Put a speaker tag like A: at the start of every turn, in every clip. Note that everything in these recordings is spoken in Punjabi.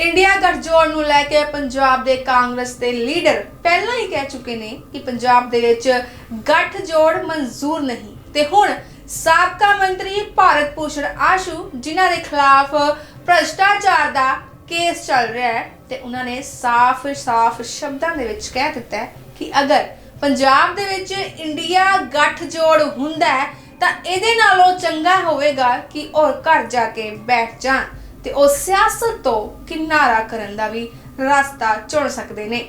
A: ਇੰਡੀਆ ਗਠਜੋੜ ਨੂੰ ਲੈ ਕੇ ਪੰਜਾਬ ਦੇ ਕਾਂਗਰਸ ਦੇ ਲੀਡਰ ਪਹਿਲਾਂ ਹੀ ਕਹਿ ਚੁੱਕੇ ਨੇ ਕਿ ਪੰਜਾਬ ਦੇ ਵਿੱਚ ਗਠਜੋੜ ਮਨਜ਼ੂਰ ਨਹੀਂ। ਤੇ ਹੁਣ ਸਾਬਕਾ ਮੰਤਰੀ ਭਾਰਤ ਭੂਸ਼ਣ ਆਸ਼ੂ, ਜਿਨ੍ਹਾਂ ਦੇ ਖਿਲਾਫ ਭ੍ਰਸ਼ਟਾਚਾਰ ਦਾ ਕੇਸ ਚੱਲ ਰਿਹਾ ਹੈ, ਤੇ ਉਹਨਾਂ ਨੇ ਸਾਫ਼-ਸਾਫ਼ ਸ਼ਬਦਾਂ ਦੇ ਵਿੱਚ ਕਹਿ ਦਿੱਤਾ ਹੈ ਕਿ ਅਗਰ ਪੰਜਾਬ ਦੇ ਵਿੱਚ ਇੰਡੀਆ ਗੱਠਜੋੜ ਹੁੰਦਾ ਹੈ, ਤਾਂ ਇਹਦੇ ਨਾਲੋਂ ਚੰਗਾ ਹੋਵੇਗਾ ਕਿ ਉਹ ਘਰ ਜਾ ਕੇ ਬੈਠ ਜਾਣ। ਤੇ ਉਹ ਸਿਆਸਤ ਤੋਂ ਕਿਨਾਰਾ ਕਰਨ ਦਾ ਵੀ ਰਸਤਾ ਚੁਣ ਸਕਦੇ ਨੇ।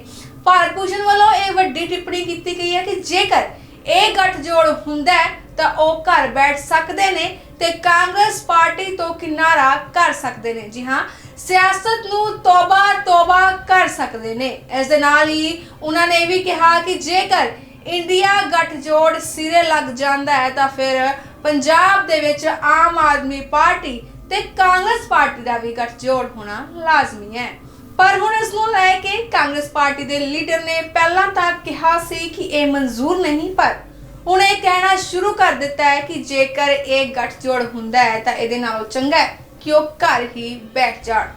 A: ਭਾਰਤ ਭੂਸ਼ਣ ਵੱਲੋਂ ਇਹ ਵੱਡੀ ਟਿੱਪਣੀ ਕੀਤੀ ਗਈ ਹੈ ਕਿ ਜੇਕਰ ਇਹ ਗੱਠਜੋੜ ਹੁੰਦਾ ਹੈ, ਤਾਂ ਉਹ ਘਰ ਬੈਠ ਸਕਦੇ ਨੇ ਤੇ ਕਾਂਗਰਸ ਪਾਰਟੀ ਤੋਂ ਕਿਨਾਰਾ ਕਰ ਸਕਦੇ ਨੇ। ਜੀ ਹਾਂ, ਸਿਆਸਤ ਨੂੰ ਤੋਬਾ ਤੋਬਾ ਕਰ ਸਕਦੇ ਨੇ। ਇਸ ਦੇ ਨਾਲ ਹੀ ਉਹਨਾਂ ਨੇ ਇਹ ਵੀ ਕਿਹਾ ਕਿ ਜੇਕਰ ਇੰਡੀਆ ਗੱਠਜੋੜ ਸਿਰੇ ਲੱਗ ਜਾਂਦਾ ਹੈ, ਤਾਂ ਫਿਰ ਪੰਜਾਬ ਦੇ ਵਿੱਚ ਆਮ ਆਦਮੀ ਪਾਰਟੀ ਤੇ ਕਾਂਗਰਸ ਪਾਰਟੀ ਦਾ ਵੀ ਗੱਠਜੋੜ ਹੋਣਾ ਲਾਜ਼ਮੀ ਹੈ। ਪਰ ਹੁਣ ਇਸ ਨੂੰ ਲੈ ਕੇ ਕਾਂਗਰਸ ਪਾਰਟੀ ਦੇ ਲੀਡਰ ਨੇ ਪਹਿਲਾਂ ਤਾਂ ਕਿਹਾ ਸੀ ਕਿ ਇਹ ਮਨਜ਼ੂਰ ਨਹੀਂ, ਪਰ ਹੁਣ ਇਹ ਕਹਿਣਾ ਸ਼ੁਰੂ ਕਰ ਦਿੱਤਾ ਹੈ ਕਿ ਜੇਕਰ ਇਹ ਗੱਠਜੋੜ ਹੁੰਦਾ ਹੈ ਤਾਂ ਇਹਦੇ ਨਾਲੋਂ ਚੰਗਾ ਹੈ ਕਿ ਉਹ ਘਰ ਹੀ ਬੈਠ ਜਾਣ।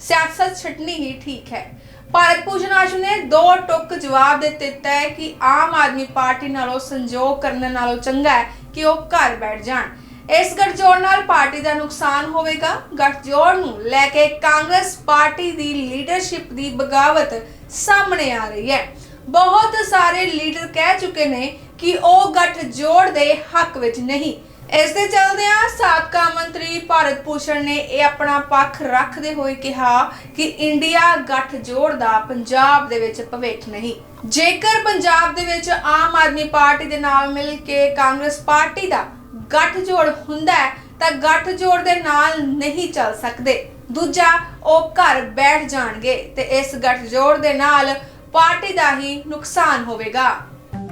A: ਸਿਆਸਤ ਛੱਡਣੀ ਹੀ ਠੀਕ ਹੈ। ਭਾਰਤ ਭੂਸ਼ਣ ਆਸ਼ੂ ਨੇ ਦੋ ਟੁਕ ਜਵਾਬ ਦੇ ਦਿੱਤਾ ਹੈ ਕਿ ਆਮ ਆਦਮੀ ਪਾਰਟੀ ਨਾਲੋਂ ਸੰਜੋਗ ਕਰਨ ਨਾਲੋਂ ਚੰਗਾ ਹੈ ਕਿ ਉਹ ਘਰ ਬੈਠ ਜਾਣ। ਇਸ ਗਠਜੋੜ ਨਾਲ ਪਾਰਟੀ ਦਾ ਨੁਕਸਾਨ ਹੋਵੇਗਾ। ਗਠਜੋੜ ਨੂੰ ਲੈ ਕੇ ਕਾਂਗਰਸ ਪਾਰਟੀ ਦੀ ਲੀਡਰਸ਼ਿਪ ਦੀ ਬਗਾਵਤ ਸਾਹਮਣੇ ਆ ਰਹੀ ਹੈ। ਬਹੁਤ ਸਾਰੇ ਲੀਡਰ ਕਹਿ ਚੁੱਕੇ ਨੇ ਕਿ ਉਹ ਗੱਠਜੋੜ ਦੇ ਹੱਕ ਵਿੱਚ ਨਹੀਂ। ਇਸ ਦੇ ਚਲਦਿਆਂ ਸਾਬਕਾ ਮੰਤਰੀ ਭਾਰਤ ਭੂਸ਼ਣ ਨੇ ਇਹ ਆਪਣਾ ਪੱਖ ਰੱਖਦੇ ਹੋਏ ਕਿਹਾ ਕਿ ਇੰਡੀਆ ਗੱਠਜੋੜ ਦਾ ਪੰਜਾਬ ਦੇ ਵਿੱਚ ਭਵਿੱਖ ਨਹੀਂ। ਜੇਕਰ ਪੰਜਾਬ ਦੇ ਵਿੱਚ ਆਮ ਆਦਮੀ ਪਾਰਟੀ ਦੇ ਨਾਲ ਮਿਲ ਕੇ ਕਾਂਗਰਸ ਪਾਰਟੀ ਦਾ ਗੱਠਜੋੜ ਹੁੰਦਾ ਹੈ, ਤਾਂ ਗੱਠਜੋੜ ਦੇ ਨਾਲ ਨਹੀਂ ਚੱਲ ਸਕਦੇ ਦੂਜਾ, ਉਹ ਘਰ ਬੈਠ ਜਾਣਗੇ ਤੇ ਇਸ ਗੱਠਜੋੜ ਦੇ ਨਾਲ ਪਾਰਟੀ ਦਾ ਹੀ ਨੁਕਸਾਨ ਹੋਵੇਗਾ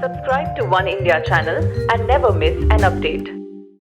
B: Subscribe to One India channel and never miss an update.